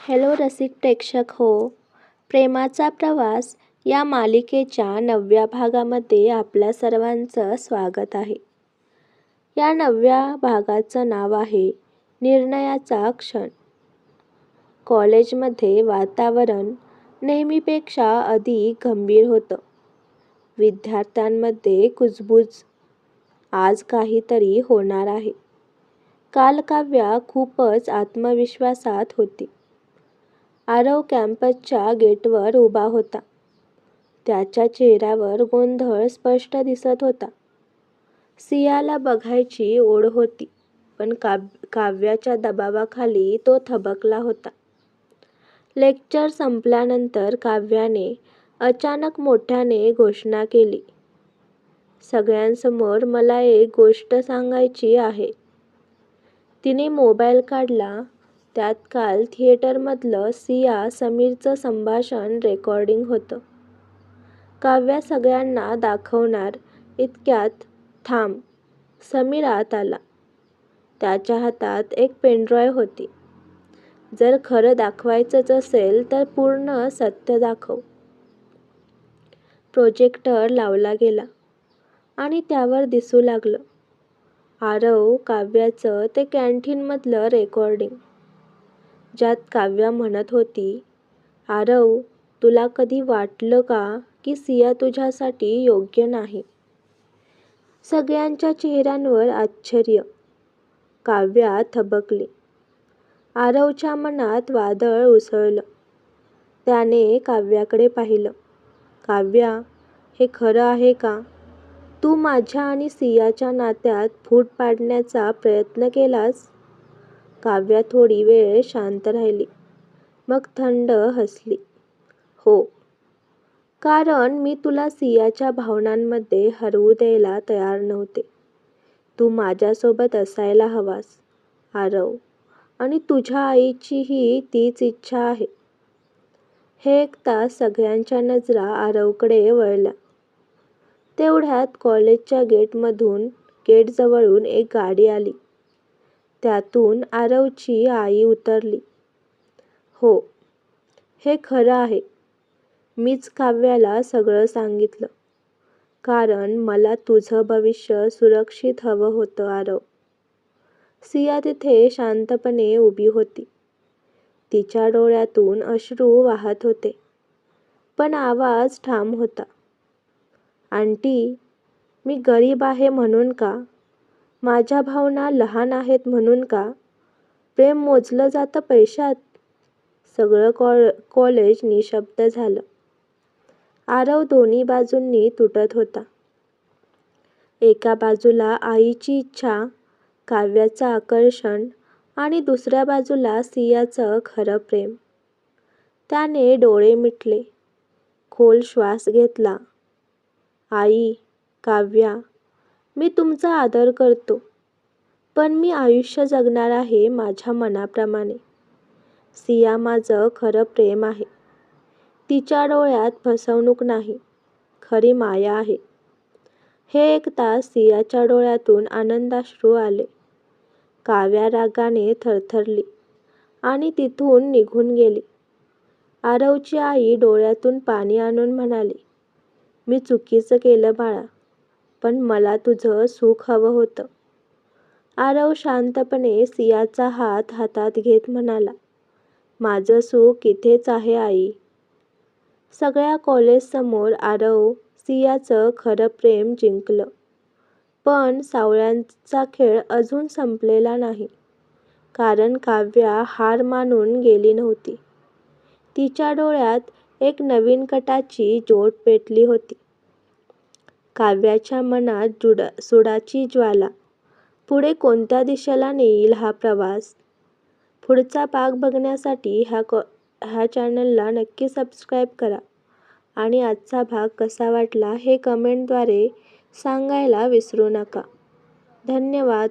Hello रसिक प्रेक्षक हो. प्रेमाचा प्रवास या मालिकेच्या नवव्या भागामध्ये आपल्या सर्वांचं स्वागत आहे. या नवव्या भागाचं नाव आहे निर्णयाचा क्षण. कॉलेजमध्ये वातावरण नेहमीपेक्षा अधिक गंभीर होतं. विद्यार्थ्यांमध्ये कुजबूज. आज काहीतरी होणार आहे. कालकाव्या खूपच आत्मविश्वासात होती. आरव कॅम्पसच्या गेटवर उभा होता. त्याच्या चेहऱ्यावर गोंधळ स्पष्ट दिसत होता. सियाला बघायची ओढ होती पण काव्याच्या दबावाखाली तो थबकला होता. लेक्चर संपल्यानंतर काव्याने अचानक मोठ्याने घोषणा केली. सगळ्यांसमोर मला एक गोष्ट सांगायची आहे. तिने मोबाईल काढला त्यात काल थिएटरमधलं सिया समीरचं संभाषण रेकॉर्डिंग होतं. काव्या सगळ्यांना दाखवणार इतक्यात थांब समीर आत आला. त्याच्या हातात एक पेनड्रॉय होती. जर खरं दाखवायचंच असेल तर पूर्ण सत्य दाखव. प्रोजेक्टर लावला गेला आणि त्यावर दिसू लागलं. आरव काव्याचं ते कॅन्टीनमधलं रेकॉर्डिंग ज्यात काव्या म्हणत होती आरव तुला कधी वाटलं का की सिया तुझ्यासाठी योग्य नाही? सगळ्यांच्या चेहऱ्यांवर आश्चर्य. काव्या थबकले. आरवच्या मनात वादळ उसळलं. त्याने काव्याकडे पाहिलं. काव्या हे खरं आहे का? तू माझ्या आणि सियाच्या नात्यात फूट पाडण्याचा प्रयत्न केलास? काव्या थोडी वेळ शांत राहिली. मग थंड हसली. हो. कारण मी तुला सियाच्या भावनांमध्ये हरवू द्यायला तयार नव्हते. तू माझ्यासोबत असायला हवास आरव आणि तुझ्या आईचीही तीच इच्छा आहे. हे ऐकता सगळ्यांच्या नजरा आरवकडे वळल्या. तेवढ्यात कॉलेजच्या गेटमधून गेटजवळून एक गाडी आली. त्यातून आरवची आई उतरली. हो हे खरं आहे. मीच काव्याला सगळं सांगितलं. कारण मला तुझं भविष्य सुरक्षित हवं होतं आरव. सिया तिथे शांतपणे उभी होती. तिच्या डोळ्यातून अश्रू वाहत होते. पण आवाज ठाम होता. आंटी मी गरीब आहे म्हणून का? माझ्या भावना लहान आहेत म्हणून का? प्रेम मोजलं जातं पैशात? सगळं कॉ कॉलेज निशब्द झालं. आरव दोन्ही बाजूंनी तुटत होता. एका बाजूला आईची इच्छा काव्याचं आकर्षण आणि दुसऱ्या बाजूला सियाचं खरं प्रेम. त्याने डोळे मिटले. खोल श्वास घेतला. आई काव्या मी तुमचा आदर करतो. पण मी आयुष्य जगणार आहे माझ्या मनाप्रमाणे. सिया माझं खरं प्रेम आहे. तिच्या डोळ्यात फसवणूक नाही. खरी माया आहे. हे ऐकता सियाच्या डोळ्यातून आनंदाश्रू आले. काव्या रागाने थरथरली आणि तिथून निघून गेली. आरवची आई डोळ्यातून पाणी आणून म्हणाली मी चुकीचं केलं बाळा. पण मला तुझं सुख हवं होतं. आरव शांतपणे सियाचा हात हातात घेत म्हणाला माझं सुख इथेच आहे आई. सगळ्या कॉलेजसमोर आरव सियाचं खरं प्रेम जिंकलं. पण सावळ्यांचा खेळ अजून संपलेला नाही कारण काव्या हार मानून गेली नव्हती. तिच्या डोळ्यात एक नवीन कटाची जोड पेटली होती. काव्याच्या मनात जुडा सुडाची ज्वाला. पुढे कोणत्या दिशेला नेईल हा प्रवास? पुढचा भाग बघण्यासाठी ह्या कॉ ह्या चॅनलला नक्की सबस्क्राईब करा. आणि आजचा भाग कसा वाटला हे कमेंटद्वारे सांगायला विसरू नका. धन्यवाद.